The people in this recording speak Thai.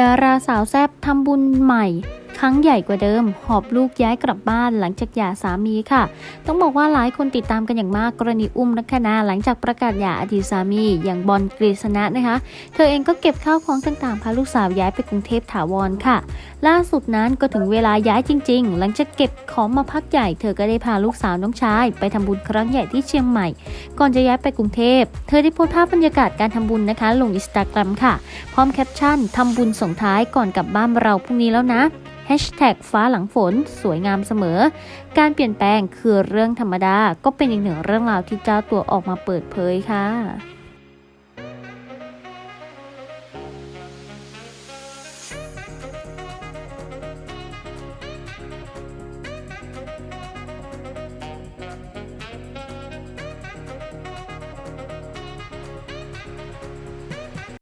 ดาราสาวแซบทำบุญใหม่ ครั้งใหญ่กว่าเดิม หอบลูกย้ายกลับบ้านหลังจากหย่าสามีค่ะ ต้องบอกว่าหลายคนติดตามกันอย่างมากกรณีอุ้มลักษณาหลังจากประกาศหย่าอดีตสามี อย่างบอลกฤษณะนะคะ เธอเองก็เก็บข้าวของต่างๆพาลูกสาวย้ายไปกรุงเทพถาวรค่ะ ล่าสุดนั้นก็ถึงเวลาย้ายจริง ๆ หลังจากเก็บของมาพักใหญ่ เธอก็ได้พาลูกสาวน้องชาย ไปทำบุญครั้งใหญ่ที่เชียงใหม่ ก่อนจะย้ายไปกรุงเทพ เธอได้โพสต์ภาพบรรยากาศการทำบุญนะคะ ลงอินสตาแกรมค่ะ พร้อมแคปชั่นทำบุญส่งท้ายก่อนกลับบ้านเราพรุ่งนี้แล้วนะ ฟ้าหลังฝน สวยงามเสมอ การเปลี่ยนแปลงคือเรื่องธรรมดา ก็เป็นอีกหนึ่งเรื่องราวที่เจ้าตัวออกมาเปิดเผยค่ะ